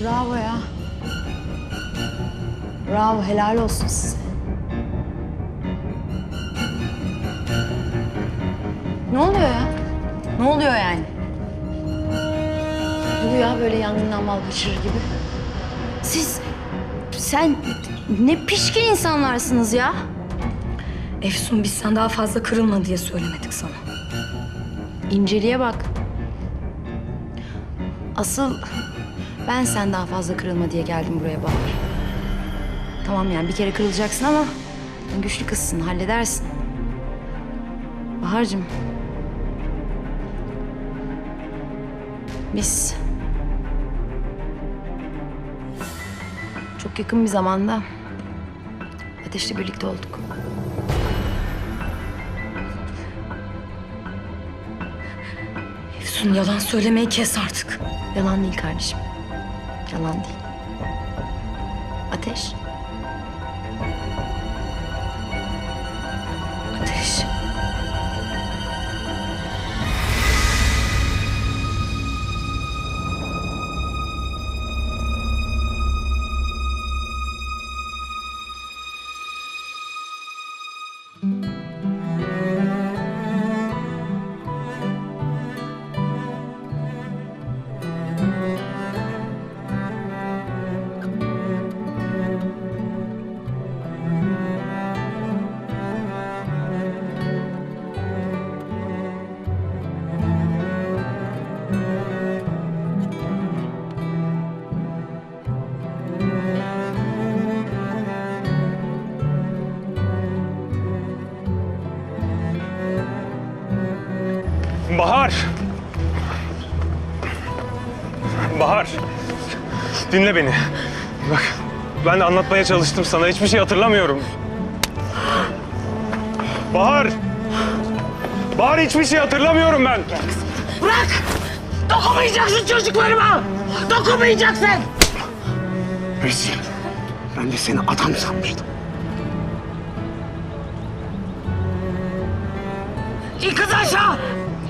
Bravo ya. Bravo, helal olsun size. Ne oluyor ya? Ne oluyor yani? Bu ya böyle yangından mal kaçırır gibi. Siz, sen ne pişkin insanlarsınız ya. Efsun biz sen daha fazla kırılma diye söylemedik sana. İnceliğe bak. Asıl ben sen daha fazla kırılma diye geldim buraya Bahar. Tamam yani bir kere kırılacaksın ama güçlü kızsın, halledersin. Bahar'cığım. Biz çok yakın bir zamanda ateşle birlikte olduk. Efsun yalan söylemeyi kes artık. Yalan değil kardeşim. Yalan değil. Ateş. Bahar! Bahar! Dinle beni. Bak ben de anlatmaya çalıştım sana. Hiçbir şey hatırlamıyorum. Bahar! Bahar hiçbir şey hatırlamıyorum ben. Bırak! Dokunmayacaksın çocuklarıma! Dokunmayacaksın! Rezil. Ben de seni adam sanmıştım. İn kız aşağı!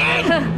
Ah!